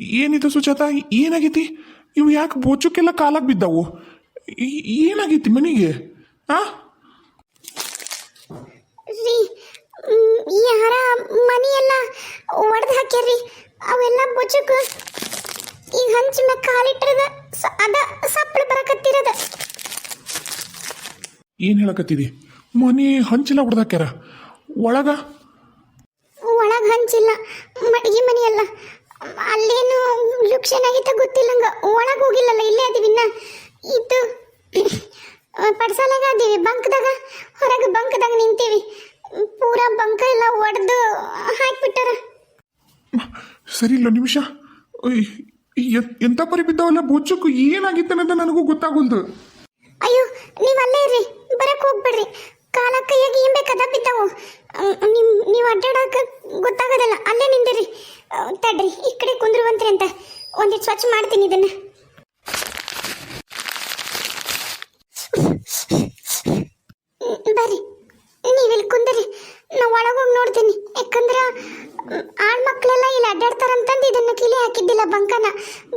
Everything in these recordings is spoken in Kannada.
ಏನಿದು ಸುಜಾತ? ಏನಾಗೈತಿ? ಇವು ಯಾಕೆ ಬೋಚಕ್ಕೆಲ್ಲ ಕಾಲಾಗ ಬಿದ್ದಾವು? ಏನಾಗೈತಿ ಮನೆಗೆ? ಆ? ರೀ ಯಾರ ಮನೆಯೆಲ್ಲ ಒಡೆದು ಹಾಕ್ಯಾರ್ರಿ. ಅವೆಲ್ಲ ಬೊಚ್ಚಕ್ಕೆ ಈ ಹಂಚಿ ಮ್ಯಾಗ ಕಾಲಿಟ್ಟಿರದ ಅದ ಸಪ್ಪಳ ಬರಕತ್ತಿರದ. ಏನು ಹೇಳಕತ್ತಿದಿ? ಮನೆ ಹಂಚಿಲ್ಲ ಹೊಡೆದಾಕ್ಯಾರ ಒಳಗ? ಒಳಗೆ ಹಂಚಿಲ್ಲ ಮಡಿಗೆ ಮನೆಯಲ್ಲ. ಅಲ್ಲೇನು ಲುಕ್ಷನ್ ಆಗಿತ್ತ ಗೊತ್ತಿಲ್ಲಂಗ ಒಳಗೆ ಹೋಗಿಲ್ಲಲ್ಲ ಇಲ್ಲೇ ಅದೀವಿನ್ನ ಇದು ಪಡ್ಸಾಲಾಗ ಅದೀವಿ ಬಂಕ್ದಾಗ. ಹೊರಗೆ ಬಂಕ್ದಾಗ ನಿಂತೀವಿ. ಪೂರ ಬಂಕ ಎಲ್ಲ ಒಡೆದು ಹಾಕ್ಬಿಟ್ಟಾರ. ಸರಿ ಇಲ್ಲ ನಿಮಿಷ. ಎಂತ ಪರಿ ಬಿದ್ದಾವಲ್ಲ ಬೋಚಕ್ಕು ಏನಾಗಿತ್ತು ಅನ್ನೋದು ನನಗೂ ಗೊತ್ತಾಗಲ್ದು. ಅಯ್ಯೋ ನೀವು ಅಲ್ಲೇ ಇರ್ರಿ ಬರಕ್ ಹೋಗ್ಬೇಡ್ರಿ. ಕಾಲ ಕೈಯಾಗಿ ಏನ್ ಬೇಕಾದ ಬಿದ್ದಾವು. ನಿಮ್, ನೀವು ಅಡ್ಡಾಡಕ ಗೊತ್ತಾಗೋದಿಲ್ಲ, ಅಲ್ಲೇ ನಿಂದಿರಿ. ತಡ್ರಿ, ಈ ಕಡೆ ಕುಂದ್ರುವಂತ್ರಿ ಅಂತ. ಒಂದಿಟ್ಟು ಸ್ವಚ್ಛ ಮಾಡ್ತೀನಿ ಇದನ್ನ. ಬರ್ರಿ. ನೀವಿಲ್ಲಿ ಕುಂದ್ರಿ. ನಾ ಒಳಗೋಗಿ ನೋಡ್ತೀನಿ. ಯಾಕಂದ್ರ ಆಳ್ ಮಕ್ಕಳೆಲ್ಲ ಇಲ್ಲಿ ಅಡ್ಡಾಡ್ತಾರಂತಂದು ಇದನ್ನ ಕಿಲಿ ಹಾಕಿದ್ದಿಲ್ಲ ಬಂಕನ.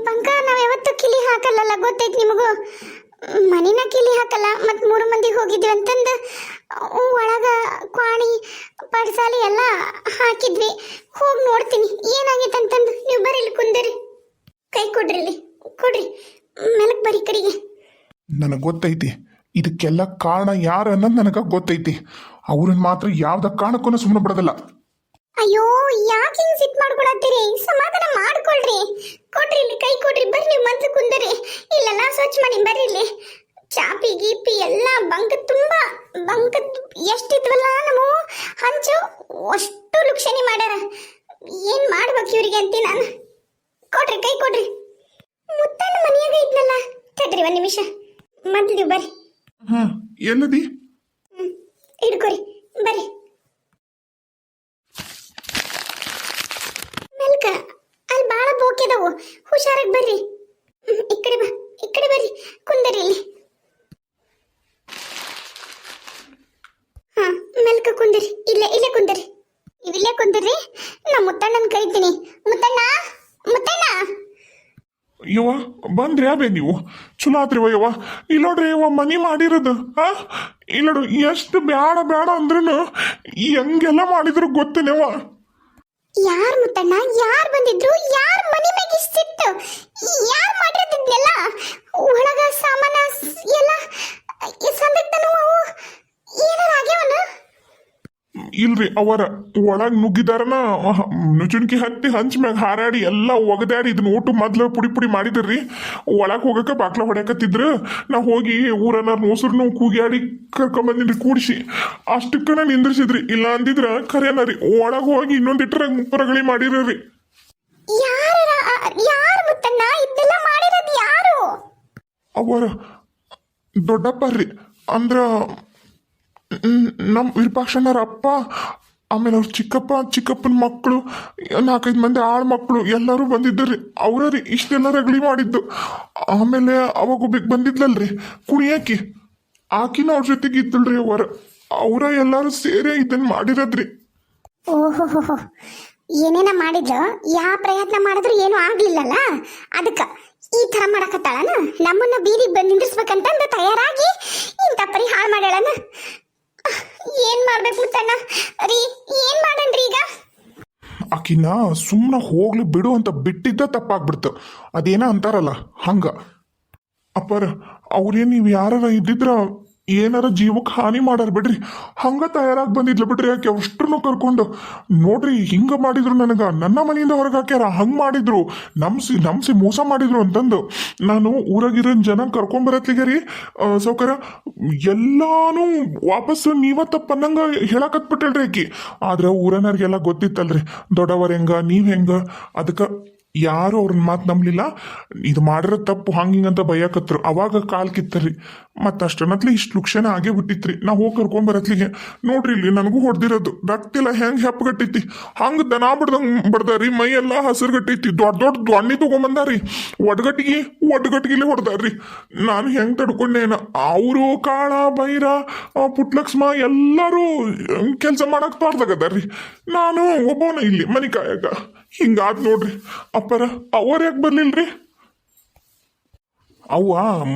ಬಂಕ ನಾವು ಯಾವತ್ತೂ ಕಿಲಿ ಹಾಕಲ್ಲಲ್ಲ, ಗೊತ್ತೈತಿ ನಿಮಗೂ? ಮನಿನ ಕೀಲಿ ಹಾಕಲ್ಲ ಮತ್ತು ಮೂರು ಮಂದಿ ಹೋಗಿದ್ವಿ ಅಂತಂದು ಒಳಗೆ ಕ್ವಾಣಿ ಪಡ್ಸಾಲಿ ಎಲ್ಲ ಹಾಕಿದ್ವಿ. ಹೋಗಿ ನೋಡ್ತೀನಿ ಏನಾಗೈತೆ ಅಂತಂದು. ನೀವು ಬರ್ರಿ ಇಲ್ಲಿ ಕುಂದಿರಿ. ಕೈ ಕೊಡ್ರಿ ಇಲ್ಲಿ ಕೊಡ್ರಿ. ಮೆಲಕ್ ಬರಿ ಕಡೆಗೆ. ನನಗೆ ಗೊತ್ತೈತಿ ಇದಕ್ಕೆಲ್ಲ ಕಾರಣ ಯಾರು ಅನ್ನೋದು ನನಗೆ ಗೊತ್ತೈತಿ. ಅವ್ರನ್ನ ಮಾತ್ರ ಯಾವ್ದ ಕಾರಣಕ್ಕೂ ಸುಮ್ಮನೆ ಬಿಡೋದಿಲ್ಲ. ಅಯ್ಯೋ ಯಾಕೆ ಹಿಂಗ್ ಸಿಟ್ ಮಾಡ್ಕೊಳತ್ತೀರಿ? ಸಮಾಧಾನ ಮಾಡ್ಕೊಳ್ರಿ. ಕೊಡ್ರಿ ಇಲ್ಲಿ ಕೈ ಕೊಡ್ರಿ ಬರ್ರಿ ನೀವು ಮಂತ್ರ ಕುಂದರಿ. ಸ್ವಚ್ಛ ಮಾಡಿ ಬರ್ರಿ. ಇಲ್ಲಿ ಚಾಪಿ ಗೀಪಿ ಎಲ್ಲ ಬಂಕ್ ತುಂಬ ಬಂಕ್ ಎಷ್ಟಿದ್ವಲ್ಲ ನಾವು? ಹಂಚು ಅಷ್ಟು ಲುಕ್ಷಣಿ ಮಾಡ್ಯಾರ. ಏನು ಮಾಡ್ಬೇಕು ಇವ್ರಿಗೆ ಅಂತ ನಾನು? ಕೊಡ್ರಿ ಕೈ ಕೊಡ್ರಿ. ಮುತ್ತಣ್ಣ ಮನೆಯಾಗ ಇದ್ನಲ್ಲ. ತಡ್ರಿ ಒಂದ್ ನಿಮಿಷ. ಮೊದ್ಲು ಬರ್ರಿ. ಹ್ಮ್ ಎಲ್ಲದಿ? ಹಿಡ್ಕೊರಿ ಬರ್ರಿ ಮೆಲ್ಕ ಅಲ್ಲಿ ಬಾಳ ಬೋಕ್ಯದವು ಹುಷಾರಾಗಿ ಬರ್ರಿ ಹ್ಮ್, ಈ ಕಡೆ ಬಾ ಈ ಕಡೆ ಬರ್ರಿ ಕುಂದರಿ ಇಲ್ಲಿ ಹಾ ಮೆಲ್ಕ ಕುಂದರಿ ಇಲ್ಲೇ ಇಲ್ಲೇ ಕುಂದರಿ ಇಲ್ಲೇ ಕುಂದರಿ ನಾ ಮುತ್ತಣ್ಣನ ಕರಿತೀನಿ ಮುತ್ತಣ್ಣ ಮುತ್ತಣ್ಣ ಯವ್ವ, ಬಂದ್ರಿ ಯಾವ ನೀವು. ಚಲೋ ಆತ್ರಿವ ಯವ್ವ ಇಲ್ಲ ನೋಡ್ರಿ ಮನಿ ಮಾಡಿರೋದು, ಆ? ಇಲ್ಲ ಎಷ್ಟು ಬ್ಯಾಡ ಬ್ಯಾಡ ಅಂದ್ರೂ ಹೆಂಗೆಲ್ಲ ಮಾಡಿದ್ರು ಗೊತ್ತಿನವ ಯಾರ್ ಮುತ್ತಣ್ಣ? ಯಾರ್ ಬಂದಿದ್ರು? ಯಾರ್ ಮನಿ ಮ್ಯಾಗ ಇಷ್ಟಿತ್ತು ಯಾರ್ ಮಾಡಿರ್ತಿದ್ನೆಲ್ಲ ಒಳಗ ಸಾಮಾನ ಎಲ್ಲ ಸಂದಕ್ತನು ಅವು ಏನಾರ ಆಗ್ಯಾವನ ಇಲ್ರಿ ಅವರ ಒಳಗ್ ನುಗ್ಗಿದಾರನ ನುಚುಣ್ಕಿ ಹತ್ತಿ ಹಂಚ್ ಮ್ಯಾಗ ಹಾರಾಡಿ ಎಲ್ಲ ಒಗದಾಡಿ ಇದನ್ನ ಊಟ ಮೊದ್ಲು ಪುಡಿ ಪುಡಿ ಮಾಡಿದ್ರಿ. ಒಳಗ್ ಹೋಗಕ್ಕೆ ಬಾಕ್ಲ ಹೊಡ್ಯಾಕತ್ತಿದ್ರು. ನಾ ಹೋಗಿ ಊರನ್ನ ನೋಸ್ರನ್ನು ಕೂಗ್ಯಾಡಿ ಕರ್ಕೊಂಬಂದಿನ್ರಿ ಕೂಡಿಸಿ. ಅಷ್ಟಕ್ಕನ ನಿಂದ್ರಿಸಿದ್ರಿ. ಇಲ್ಲ ಅಂದಿದ್ರ ಖರೇನ ರೀ ಒಳಗ್ ಹೋಗಿ ಇನ್ನೊಂದಿಟ್ರ ಮುಪ್ಪರಗಳಿ ಮಾಡಿರ್ರಿ. ಅವರ ದೊಡ್ಡಪ್ಪ ರೀ. ಅಂದ್ರ ನಮ್ಮ ವಿರೂಪಾಕ್ಷಣ್ಣರ ಅಪ್ಪ, ಆಮೇಲೆ ಅವ್ರ ಚಿಕ್ಕಪ್ಪ, ಚಿಕ್ಕಪ್ಪನ ಮಕ್ಕಳು ನಾಲ್ಕೈದು ಮಂದಿ ಆಳ್ ಮಕ್ಕಳು ಎಲ್ಲರೂ ಬಂದಿದ್ದರಿ ಅವರ ರೀ, ಇಷ್ಟೆಲ್ಲ ರಗಳಿ ಮಾಡಿದ್ದು. ಆಮೇಲೆ ಅವಾಗ ಒಬ್ಬಕ್ಕೆ ಬಂದಿದ್ಲಲ್ರಿ ಕುಣಿಯಾಕಿ ಆಕಿನ ಅವ್ರ ಜೊತೆಗೆ ಇದ್ದಲ್ರಿ ಅವರ. ಅವರ ಎಲ್ಲರೂ ಸೇರಿ ಇದನ್ನ ಮಾಡಿರೋದ್ರಿ ಓಹೋ ಏನೇನ ಮಾಡಿದ್ರು ಯಾವ ಪ್ರಯತ್ನ ಮಾಡಿದ್ರು ಏನು ಆಗ್ಲಿಲ್ಲಲ್ಲ? ಅದಕ್ಕ, ಈ ತರ ಮಾಡಕತ್ತಾಳನ? ನಮ್ಮನ್ನ ಬೀದಿಗೆ ಬಂದು ನಿಂದಿರ್ಸ್ಬೇಕಂತಂದ ತಯಾರಾಗಿ ಇಂಥ ಪರಿ ಹಾಳು ಮಾಡ್ಯಾಳನ? ಏನ್ ಮಾಡ್ಬೇಕು ಮುತ್ತಣ್ಣ? ರೀ, ಏನ್ ಈಗ? ಆಕಿನ ಸುಮ್ಮನೆ ಹೋಗ್ಲಿ ಬಿಡು ಅಂತ ಬಿಟ್ಟಿದ್ದ ತಪ್ಪಾಗ್ಬಿಡ್ತು. ಅದೇನ ಅಂತಾರಲ್ಲ, ಹಂಗ. ಅಪ್ಪರ, ಅವ್ರೇನು, ನೀವು ಯಾರ ಇದ್ದಿದ್ರ ಏನಾರ ಜೀವಕ್ಕೆ ಹಾನಿ ಮಾಡಾರ ಬಿಡ್ರಿ. ಹಂಗ ತಯಾರಾಗಿ ಬಂದಿದ್ಲು ಬಿಡ್ರಿ ಯಾಕೆ ಅಷ್ಟ್ರನ್ನು ಕರ್ಕೊಂಡು. ನೋಡ್ರಿ, ಹಿಂಗ ಮಾಡಿದ್ರು ನನಗ. ನನ್ನ ಮನೆಯಿಂದ ಹೊರಗೆ ಹಾಕ್ಯಾರ, ಹಂಗ್ ಮಾಡಿದ್ರು. ನಮ್ಸಿ ನಮ್ಸಿ ಮೋಸ ಮಾಡಿದ್ರು ಅಂತಂದು. ನಾನು ಊರಾಗಿರೋ ಜನ ಕರ್ಕೊಂಬರತ್ಲಿಗೆ ರೀ ಸೌಕರ್ಯ ಎಲ್ಲಾನು ವಾಪಸ್ಸು ನೀವ ತಪ್ಪನ್ನಂಗ ಹೇಳಕತ್ಬಿಟ್ಟಲ್ರಿ ಆಕಿ. ಆದ್ರೆ ಊರನವ್ರಿಗೆಲ್ಲ ಗೊತ್ತಿತ್ತಲ್ರಿ, ದೊಡ್ಡವರ್ ಹೆಂಗ, ನೀವ್ ಹೆಂಗ? ಅದಕ್ಕೆ ಯಾರು ಅವ್ರನ್ನ ಮಾತು ನಂಬಲಿಲ್ಲ. ಇದು ಮಾಡಿರೋ ತಪ್ಪು ಹಂಗೆ ಹಿಂಗಂತ ಬೈಯಕತ್ರು ಅವಾಗ ಕಾಲ್ ಕಿತ್ತರಿ. ಮತ್ತು ಅಷ್ಟನತ್ಲಿ ಇಷ್ಟು ಲುಕ್ಷಣ ಆಗೇ ಬಿಟ್ಟಿತ್ರಿ ನಾ ಹೋಗಿ ಕರ್ಕೊಂಬರತ್ಲಿಗೆ ನೋಡ್ರಿ ಇಲ್ಲಿ ನನಗೂ ಹೊಡೆದಿರೋದು. ರಕ್ತಿಲ್ಲ ಹೆಂಗೆ ಹೆಪ್ಪಗಟ್ಟೈತಿ ಹಂಗೆ ದನ ಬಿಡ್ದಂಗೆ ಬಡ್ದಾರಿ, ಮೈ ಎಲ್ಲ ಹಸಿರು ಗಟ್ಟೈತಿ ದೊಡ್ಡ ದೊಡ್ಡ ದೊಣ್ಣಿ ತೊಗೊಂಬಂದಾರಿ. ಒಡ್ಗಟ್ಟಿಗೆ ಒಡ್ಗಟ್ಟಿಗೆ ಹೊಡೆದಾರ್ರಿ. ನಾನು ಹೆಂಗೆ ತಡ್ಕೊಂಡೇನ? ಅವರು, ಕಾಳ, ಬೈರ ಪುಟ್ಲಕ್ಷ್ಮ ಎಲ್ಲರೂ ಕೆಲಸ ಮಾಡಕ್ ತೋರ್ದಾಗದಾರ್ರಿ ನಾನು ಒಬ್ಬವನ ಇಲ್ಲಿ ಮನಿ ಕಾಯಕ. ಹಿಂಗಾದ್ ನೋಡ್ರಿ. ಅಪ್ಪರ, ಅವ್ರ ಯಾಕೆ ಬರ್ಲಿಲ್ರಿ? ಅವ್ವ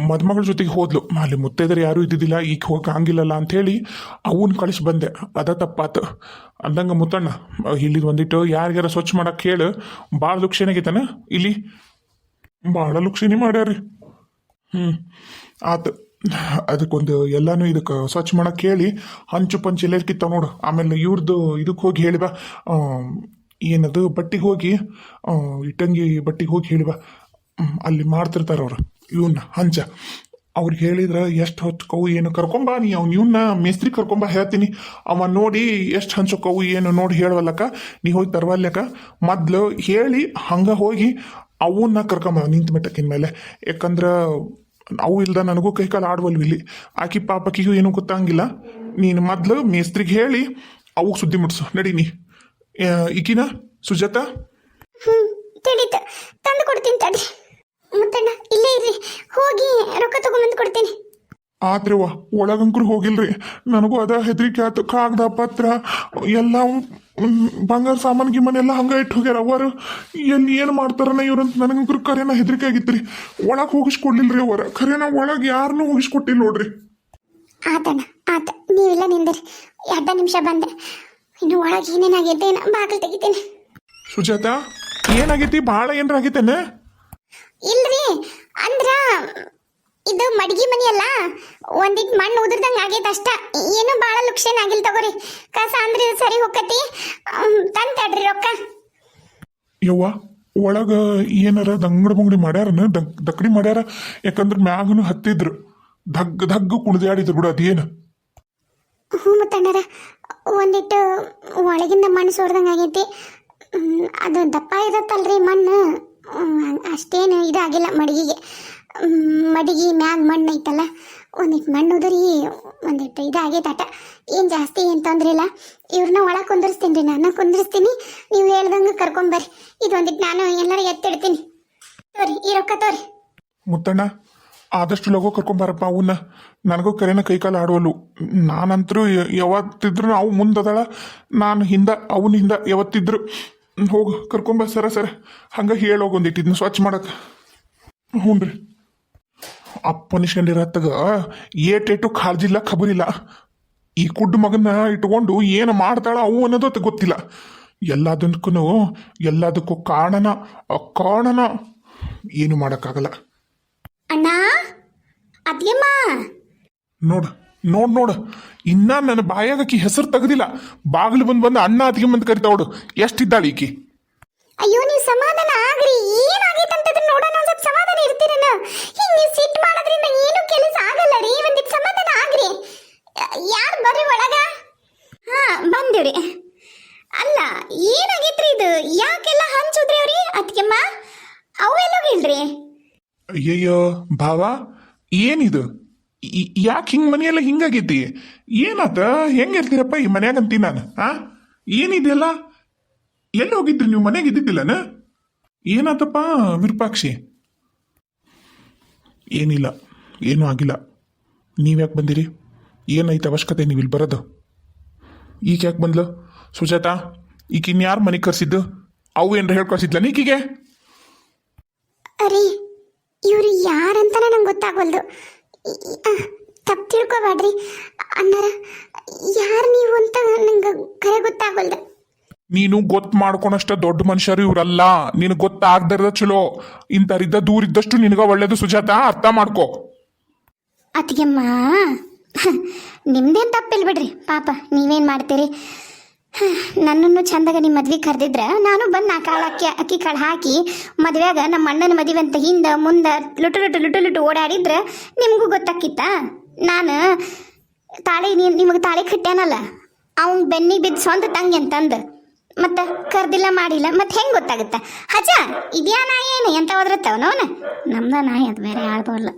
ಮದುಮಗಳ ಜೊತೆಗೆ ಹೋದ್ಲು. ಅಲ್ಲಿ ಮುತ್ತೈದರು ಯಾರು ಇದ್ದಿದ್ದಿಲ್ಲ, ಈಗ ಹೋಗಕ್ಕೆ ಹಂಗಿಲ್ಲಲ್ಲ ಅಂಥೇಳಿ ಅವನ್ನ ಕಳಿಸಿ ಬಂದೆ. ಅದ ತಪ್ಪಾತು. ಅಂದಂಗ ಮುತ್ತಣ್ಣ ಇಲ್ಲಿ ಬಂದಿಟ್ಟು ಯಾರಿಗಾರ ಸ್ವಚ್ಛ ಮಾಡಕ್ಕೆ ಹೇಳು. ಭಾಳ ಲುಕ್ಷಣಾಗೈತನ ಇಲ್ಲಿ? ಭಾಳ ಲುಕ್ಷಣಿ ರೀ ಹ್ಞೂ ಆತು. ಅದಕ್ಕೊಂದು ಎಲ್ಲಾನು ಇದಕ್ಕೆ ಸ್ವಚ್ಛ ಮಾಡಕ್ಕೆ ಹೇಳಿ ಹಂಚು ಪಂಚು ಎಲ್ಲ ಕಿತ್ತ ನೋಡು. ಆಮೇಲೆ ಇವ್ರದ್ದು ಇದಕ್ಕೆ ಹೋಗಿ ಹೇಳಿ ಬಾ. ಏನದು ಬಟ್ಟಿಗೆ ಹೋಗಿ ಇಟ್ಟಂಗಿ ಬಟ್ಟಿಗೆ ಹೋಗಿ ಹೇಳಿ ಬಾ. ಅಲ್ಲಿ ಮಾಡ್ತಿರ್ತಾರೆ ಅವ್ರು. ಇವನ್ನ ಹಂಚ. ಅವ್ರಿಗೆ ಹೇಳಿದ್ರೆ ಎಷ್ಟು ಹೊತ್ತು ಕವು ಏನು ಕರ್ಕೊಂಬ ನೀ ಅವ್ನು ಇವನ್ನ ಮೇಸ್ತ್ರಿ ಕರ್ಕೊಂಬ ಹೇಳ್ತೀನಿ. ಅವ ನೋಡಿ ಎಷ್ಟು ಹಂಚೋಕವು ಏನು ನೋಡಿ ಹೇಳವಲ್ಲಕ್ಕ ನೀ ಹೋಗಿ ತರವಲ್ಲಕ್ಕ ಮೊದ್ಲು ಹೇಳಿ ಹಂಗ ಹೋಗಿ ಅವನ್ನ ಕರ್ಕೊಂಬ ನಿಂತ ಮಟ್ಟಕ್ಕಿನ ಮೇಲೆ. ಯಾಕಂದ್ರೆ ಅವು ಇಲ್ದ ನನಗೂ ಕೈ ಕಾಲು ಆಡ್ವಲ್ವು ಇಲ್ಲಿ. ಆಕಿ ಪಾಪಕಿಗೂ ಏನೂ ಗೊತ್ತಾಗಿಲ್ಲ. ನೀನು ಮೊದ್ಲು ಮೇಸ್ತ್ರಿಗೆ ಹೇಳಿ ಅವು ಸುದ್ದಿ ಮುಟ್ಸು. ನಡಿ ನೀ. ಆ, ಈಕಿನ ಸುಜಾತ? ತಂದು ಕೊಡ್ತೀನಿ ತಡ್ರಿ ಮುತ್ತಣ್ಣ ಇಲ್ಲೇ ಇರ್ರಿ. ಹೋಗಿ ರೊಕ್ಕ ತಗೊಂಬಂದು ಕೊಡ್ತೀನಿ. ಆದ್ರೆ ವಾ ಒಳಗಂಕ್ರು ಹೋಗಿಲ್ರಿ. ನನಗೂ ಅದ ಹೆದರಿಕೆ ಆತು. ಕಾಗದ ಪತ್ರ ಎಲ್ಲ ಬಂಗಾರ ಸಾಮಾನು ಗಿಮಾನ್ ಎಲ್ಲ ಹಂಗ ಇಟ್ಟು ಹೋಗ್ಯಾರ. ಅವರು ಎಲ್ಲಿ ಏನು ಮಾಡ್ತಾರನ ಇವ್ರಂತ ನನಗಂಕ್ರು ಕರೆನ ಹೆದರಿಕೆ ಆಗಿತ್ರಿ. ಒಳಗೆ ಹೋಗಿಸ್ಕೊಡ್ಲಿಲ್ರಿ ಅವರ ಕರೆನ ಒಳಗೆ ಯಾರನ್ನೂ ಹೋಗಿಸ್ಕೊಟ್ಟಿಲ್ಲ ನೋಡ್ರಿ. ಆತಣ್ಣ ಆತ ನೀವೆಲ್ಲ ನಿಂದಿರಿ. ಎರಡು ನಿಮಿಷ ಬಂದೆ. ಇನ್ನು ಒಳಗೆ ಏನೇನಾಗೈತೆ ಬಾಗಿಲು ತೆಗಿತೇನೆ. ಸುಜಾತ ಏನಾಗೈತಿ? ಭಾಳ ಏನಾರ ಆಗೈತೇನ? ಇಲ್ರಿ ಅಂದ್ರ ಇದು ಮಡ್ಗಿ ಮನಿ ಅಲ್ಲ ಒಂದಿಟ್ ಮಣ್ಣು ಉದುರ್ದಂಗ ಆಗೈತೆ ಅಷ್ಟ. ಏನು ಭಾಳ ಲುಕ್ಷೇನ್ ಆಗಿಲ್ಲ ತಗೋರಿ. ಕಸ ಅಂದ್ರೆ ಸರಿ ಹೋಗತಿ ತಂತಾಡ್ರಿ ತಡ್ರಿ ರೊಕ್ಕ. ಯವ್ವ ಒಳಗ ಏನಾರ ದಂಗಡ ಬಂಗಡಿ ಮಾಡ್ಯಾರನ? ದಕ್ಕಡಿ ಮಾಡ್ಯಾರ? ಯಾಕಂದ್ರೆ ಮ್ಯಾಗನು ಹತ್ತಿದ್ರು. ಧಗ್ ಧಗ್ ಕುಣಿದಾಡಿದ್ರು ಬಿಡ ಅದೇನು? ಹ್ಞೂ ಮತ್ತಣ್ಣರ ಒಂದಿಟ್ಟು ಒಳಗಿಂದ ಮಣ್ಣು ಸೋರ್ದಂಗೆ ಆಗೈತಿ. ಅದು ದಪ್ಪ ಇರತ್ತಲ್ರಿ ಮಣ್ಣು. ಅಷ್ಟೇನು ಇದಾಗಿಲ್ಲ ಮಡಗಿಗೆ. ಮಡಿಗೆ ಮ್ಯಾಗ ಮಣ್ಣು ಐತಲ್ಲ ಒಂದಿಟ್ಟು ಮಣ್ಣು ಉದುರಿ ಒಂದಿಟ್ಟು ಇದಾಗೈತೆ ಆಟ ಏನು ಜಾಸ್ತಿ ಏನು ತೊಂದರೆ ಇಲ್ಲ. ಇವ್ರನ್ನ ಒಳಗೆ ಕುಂದಿರ್ಸ್ತೀನಿ ರೀ, ನಾನು ಕುಂದಿರ್ಸ್ತೀನಿ. ನೀವು ಹೇಳ್ದಂಗೆ ಕರ್ಕೊಂಬರ್ರಿ ಇದು ಒಂದಿಟ್ಟು ನಾನು ಎಲ್ಲರೂ ಎತ್ತಿಡ್ತೀನಿ. ತೋರಿ, ಈ ರೊಕ್ಕ ತೋರಿ. ಮುತ್ತಣ್ಣ, ಆದಷ್ಟು ಲಗು ಕರ್ಕೊಂಬಾರಪ್ಪ ಅವನ್ನ ನನಗೂ ಕರೆನ ಕೈಕಾಲು ಆಡುವಲ್ಲು. ನಾನಂತರೂ ಯಾವತ್ತಿದ್ರು ಅವು ಮುಂದದಳ ನಾನು ಹಿಂದ, ಅವನ ಹಿಂದ ಯಾವತ್ತಿದ್ರು. ಹೋಗು ಕರ್ಕೊಂಬ ಸರ ಸರ. ಹಂಗ ಹೇಳೋಗಿ ಒಂದಿಟ್ಟು ಇದನ್ನ ಸ್ವಚ್ಛ ಮಾಡಕ್ಕೆ ಹ್ಞೂ ರೀ. ಅಪ್ಪನಿಸ್ಕೊಂಡಿರತ್ತಗ ಏಟೇಟು ಕಾಳಜಿಲ್ಲ ಖಬರಿಲ್ಲ. ಈ ಕುಡ್ಡು ಮಗನ ಇಟ್ಕೊಂಡು ಏನು ಮಾಡ್ತಾಳ ಅವು ಅನ್ನೋದು ಅದು ಗೊತ್ತಿಲ್ಲ. ಎಲ್ಲದಕ್ಕೂ ಎಲ್ಲದಕ್ಕೂ ಕಾರಣನ ಕಾರಣನ ಏನು ಮಾಡೋಕ್ಕಾಗಲ್ಲ. ಅಣ್ಣ ಅದ್ಯಮ್ಮ ನೋಡು ನೋಡ್ ನೋಡು. ಇನ್ನ ನನ್ನ ಬಾಯಾಗಕಿ ಹೆಸರು ತೆಗೆದಿಲ್ಲ. ಬಾಗಿಲು ಬಂದು ಬಂದು ಅಣ್ಣ ಅತಿಗೆ ಬಂದು ಕರಿತಾವಡು ಎಷ್ಟಿದ್ದಾಳೆ ಈಕಿ? ಅಯ್ಯೋ ನೀವು ಸಮಾಧಾನ ಆಗ್ರಿ. ಏನಾಗೈತೆ ಅಂತ ನೋಡೋಣ ಒಂದ್ ಸ್ವಲ್ಪ ಸಮಾಧಾನ ಇರ್ತೀರನ? ಹಿಂಗ್ ನೀವು ಸಿಟ್ಟು ಮಾಡೋದ್ರಿಂದ ಏನು ಕೆಲಸ ಆಗಲ್ಲ ರೀ? ಒಂದಿಟ್ಟು ಸಮಾಧಾನ ಆಗ್ರಿ. ಯಾರು ಬರ್ರಿ ಒಳಗ? ಹಾ ಬಂದಿವ್ರಿ. ಅಲ್ಲ ಏನಾಗೈತ್ರಿ ಇದು? ಯಾಕೆಲ್ಲ ಹಂಚುದ್ರಿ ಅವ್ರಿ ಅದಕ್ಕೆಮ್ಮ ಅವು ಎಲ್ಲೋಗಿಲ್ರಿ ಅಯ್ಯಯ್ಯೋ ಭಾವ ಏನಿದು? ಯಾಕೆ ಹಿಂಗೆ ಮನೆಯೆಲ್ಲ ಹಿಂಗಾಗೈತಿ ಏನಾತ ಹೆಂಗಿರ್ತೀರಪ್ಪ ಈ ಮನ್ಯಾಗ ಅಂತೀನಿ ನಾನು, ಆ? ಏನಿದೆಯಲ್ಲ ಎಲ್ಲಿ ಹೋಗಿದ್ರಿ ನೀವು? ಮನೆಗೆ ಇದ್ದಿದ್ದಿಲ್ಲನ? ಏನಾತಪ್ಪ ವಿರೂಪಾಕ್ಷಿ? ಏನಿಲ್ಲ, ಏನೂ ಆಗಿಲ್ಲ. ನೀವ್ಯಾಕೆ ಬಂದಿರಿ? ಏನೈತೆ ಅವಶ್ಯಕತೆ ನೀವು ಇಲ್ಲಿ ಬರೋದು? ಈಗ ಯಾಕೆ ಬಂದ್ಲು? ಸುಜಾತ ಈಗ ಇನ್ಯಾರು ಮನೆಗೆ ಕರ್ಸಿದ್ದು? ಅವು ಏನ್ರ ಹೇಳ್ ಕಳ್ಸಿದ್ಲ ನೀಕಿಗೆ ಅರೆ, ಇವ್ರು ಯಾರಂತಾನೆ ನಂಗೆ ಗೊತ್ತಾಗವಲ್ದು. ತಪ್ಪು ತಿಳ್ಕೊಬೇಡ್ರಿ. ಅಣ್ಣರ ಯಾರು ನೀವು ಅಂತ ನಂಗೆ ಕರೆ ಗೊತ್ತಾಗಲ್ಲ ನೀನು ಗೊತ್ತು ಮಾಡ್ಕೊಳಷ್ಟ ದೊಡ್ಡ ಮನುಷ್ಯರು ಇವರಲ್ಲ. ನಿನಗೆ ಗೊತ್ತಾಗ್ದಿರದ ಚಲೋ. ಇಂಥರಿದ್ದ ದೂರ ಇದ್ದಷ್ಟು ನಿನಗ ಒಳ್ಳೇದು ಸುಜಾತ ಅರ್ಥ ಮಾಡ್ಕೋ. ಅತ್ತಿಗೆಮ್ಮ ನಿಮ್ದೇನು ತಪ್ಪಿಲ್ಲ ಬಿಡ್ರಿ ಪಾಪ ನೀವೇನು ಮಾಡ್ತೀರಿ? ನನ್ನನ್ನು ಚಂದಾಗ ನಿಮ್ಮ ಮದ್ವೆ ಕರೆದಿದ್ರ ನಾನು ಬಂದು ನಾ ಕಾಳು ಅಕ್ಕಿ ಅಕ್ಕಿ ಕಾಳು ಹಾಕಿ ಮದ್ವೆಯಾಗ ನಮ್ಮ ಅಣ್ಣನ ಮದುವೆ ಅಂತ ಹಿಂದೆ ಮುಂದೆ ಲುಟು ಲುಟು ಲುಟು ಲುಟು ಓಡಾಡಿದ್ರೆ ನಿಮಗೂ ಗೊತ್ತಾಕಿತ್ತ? ನಾನು ತಾಳಿ ನಿಮಗೆ ತಾಳಿ ಕಟ್ಟ್ಯಾನಲ್ಲ ಅವ್ನು ಬೆನ್ನಿಗೆ ಬಿದ್ದು ಸ್ವಂತ ತಂಗಿ ಅಂತಂದು. ಮತ್ತೆ ಕರ್ದಿಲ್ಲ ಮಾಡಿಲ್ಲ ಮತ್ತೆ ಹೆಂಗೆ ಗೊತ್ತಾಗುತ್ತೆ? ಹಜ ಇದ್ಯಾ ನಾಯಿ ಏನು ಎಂತ ಒದ್ರತ್ತವ ನೋನ ನಮ್ದ ನಾಯಿ ಅದು ಬೇರೆ ಆಳ್ಬೋಲ್ಲ.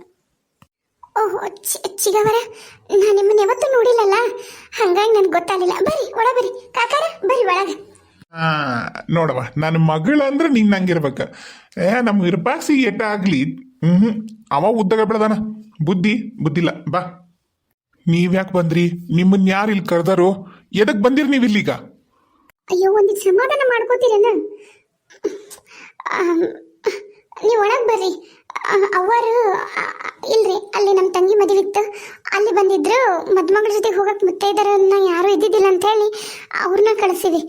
ಓಹೋ ಚಿಗವರ ನಾನು ನಿಮ್ಮನ್ನ ಯಾವತ್ತೂ ನೋಡಿಲ್ಲಲ್ಲ. ಹಂಗಾಗಿ ನನಗೆ ಗೊತ್ತಾಗಲಿಲ್ಲ. ಬರ್ರಿ ಒಳ ಬರ್ರಿ. ಕಾಕಾರ ಬರ್ರಿ ಒಳಗೆ. ಆ ನೋಡವ ನನ್ನ ಮಗಳು ಅಂದ್ರೆ ನೀನ್ ನಂಗಿರ್ಬೇಕ ಏ ನಮ್ ಇರ್ಪಾಕ್ಸಿ ಎಟ್ಟ ಆಗ್ಲಿ. ಹ್ಮ್ ಅವ ಉದ್ದಗ ಬೆಳೆದಾನ. ಬುದ್ಧಿ ಬುದ್ಧಿಲ್ಲ. ಬಾ. ನೀವ್ಯಾಕೆ ಬಂದ್ರಿ? ನಿಮ್ಮನ್ನ ಯಾರು ಇಲ್ಲಿ ಕರೆದಾರೋ? ಎದಕ್ ಬಂದಿರಿ ನೀವು ಇಲ್ಲಿಗ? ಅಯ್ಯೋ ಒಂದಿಟ್ಟು ಸಮಾಧಾನ ಮಾಡ್ಕೋತೀರೇನ? ನೀವು ಒಳಗೆ ಬರ್ರಿ. ಅವರು ಇಲ್ರಿ, ಅಲ್ಲಿ ನಮ್ಮ ತಂಗಿ ಮದುವೆ ಇತ್ತು. ಅಲ್ಲಿ ಬಂದಿದ್ರು, ಮದುಮಗಳ ಜೊತೆಗೆ ಹೋಗಕ್ಕೆ ಮುತ್ತೈದರನ್ನ ಯಾರು ಇದ್ದಿದ್ದಿಲ್ಲ ಅಂತ ಹೇಳಿ ಅವ್ರನ್ನ ಕಳಿಸಿವಿ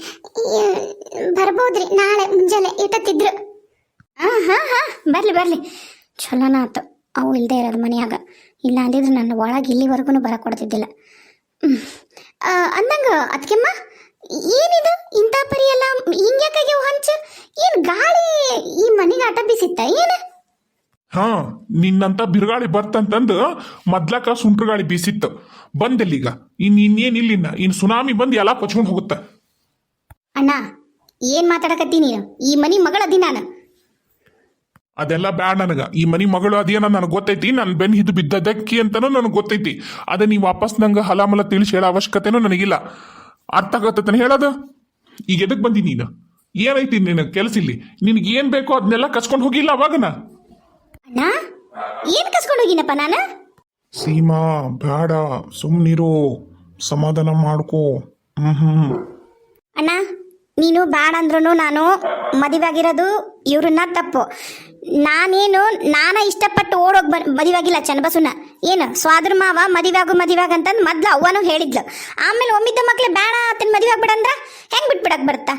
ಬರ್ಬೋದ್ರಿ, ನಾಳೆ ಮುಂಜಾನೆ ಇಟ್ಟತ್ತಿದ್ರು ಹಾಂ ಹಾಂ ಹಾಂ, ಬರಲಿ ಬರಲಿ. ಚಲೋನ ಆತು. ಅವು ಇಲ್ಲದೆ ಇರೋದು ಮನೆಯಾಗ. ಇಲ್ಲ ಅಂದಿದ್ರು ನನ್ನ ಒಳಗೆ ಇಲ್ಲಿವರೆಗೂ ಬರ ಕೊಡ್ತಿದ್ದಿಲ್ಲ ಅಂದಂಗ ಅದಕ್ಕೆಮ್ಮ ಏನಿದು? ಇಂಥ ಪರಿ ಎಲ್ಲ ಹಿಂಗ್ಯಾಕಾಗ್ಯವು ಹಂಚ? ಏನು ಗಾಳಿ ಈ ಮನೆಗೆ ಆಟ ಬಿಸಿತ್ತ? ಏನ? ಹಾ ನಿನ್ನಂತ ಬಿರುಗಾಳಿ ಬರ್ತಂತಂದು ಮೊದ್ಲಕ ಸುಂಟ್ರಗಾಳಿ ಬೀಸಿತ್ತು. ಬಂದಿಲ್ಲೀಗ. ಇನ್ ಇನ್ನೇನ್ ಇಲ್ಲಿನ್ನ? ಇನ್ ಸುನಾಮಿ ಬಂದು ಎಲ್ಲ ಕೊಚ್ಕೊಂಡು ಹೋಗುತ್ತ. ಅಣ್ಣ ಏನ್ ಮಾತಾಡಕತ್ತೀನಿ? ನೀನು ಈ ಮನಿ ಮಗಳದಿ ನಾನು. ಅದೆಲ್ಲ ಬ್ಯಾಡ ನನಗ. ಈ ಮನಿ ಮಗಳು ಅದೇನ ನನಗೆ ಗೊತ್ತೈತಿ. ನನ್ನ ಬೆನ್ ಹಿದ್ದು ಬಿದ್ದದಕ್ಕಿ ಅಂತನೂ ನನಗೆ ಗೊತ್ತೈತಿ. ಅದ ನೀವು ವಾಪಸ್ ನಂಗೆ ಹಲಾಮಲ ತಿಳಿಸಿ ಹೇಳೋ ಅವಶ್ಯಕತೆನೂ ನನಗಿಲ್ಲ. ಅರ್ಥ ಆಗತ್ತನ ಹೇಳೋದು? ಈಗ ಎದಕ್ ಬಂದಿ ನೀನು? ಏನೈತಿ ನಿನ್ನ ಕೆಲಸ ಇಲ್ಲಿ ನಿನಗೆ ಏನ್ ಬೇಕೋ ಅದನ್ನೆಲ್ಲ ಕಸ್ಕೊಂಡು ಹೋಗಿಲ್ಲ ಅವಾಗನ? ಅಣ್ಣ ಏನ್ ಕಸ್ಕೊಂಡು ಹೋಗಿನಪ್ಪ ನಾನು? ಸೀಮಾ ಬೇಡ ಸುಮ್ಮನಿರು ಸಮಾಧಾನ ಮಾಡ್ಕೋ. ಹ್ಮ್ ಅಣ್ಣ ನೀನು ಬೇಡ ಅಂದ್ರೂ ನಾನು ಮದುವೆಯಾಗಿರೋದು ಇವ್ರನ್ನ ತಪ್ಪು. ನಾನೇನು ನಾನ ಇಷ್ಟಪಟ್ಟು ಓಡೋಗಿ ಬ ಮದುವೆಯಾಗಿಲ್ಲ ಚನ್ನಬಸವನ ಏನು ಸ್ವಾದ್ರ ಮಾವ ಮದುವೆಯಾಗು ಮದುವೆಯಾಗ ಅಂತಂದು ಮೊದ್ಲು ಅವ್ವನು ಹೇಳಿದ್ಲು. ಆಮೇಲೆ ಒಮ್ಮಿದ್ದ ಮಕ್ಳು ಬೇಡ ಆತನ ಮದುವೆ ಆಗ್ಬಿಡಂದ್ರ ಹೆಂಗ್ ಬಿಟ್ಬಿಡಕ್ ಬರುತ್ತಾ?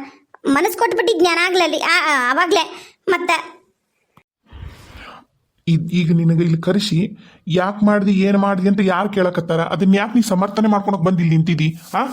ಮನಸ್ಸು ಕೊಟ್ಬಿಟ್ಟಿದ್ ಜ್ಞಾನ ಆಗ್ಲಲ್ಲಿ ಆ ಅವಾಗ್ಲೆ ಅವಾಗ್ಲೇ. ಮತ್ತೆ ಇದ್- ಈಗ ನಿನಗೆ ಇಲ್ಲಿ ಕರೆಸಿ, ಯಾಕೆ ಮಾಡಿದಿ, ಏನು ಮಾಡಿದಿ ಅಂತ ಯಾರು ಕೇಳಕತ್ತಾರ? ಅದನ್ನ ಯಾಕೆ ನೀ ಸಮರ್ಥನೆ ಮಾಡ್ಕೊಳಕ್ ಬಂದಿಲ್ಲಿ ನಿಂತಿದಿ, ಆ?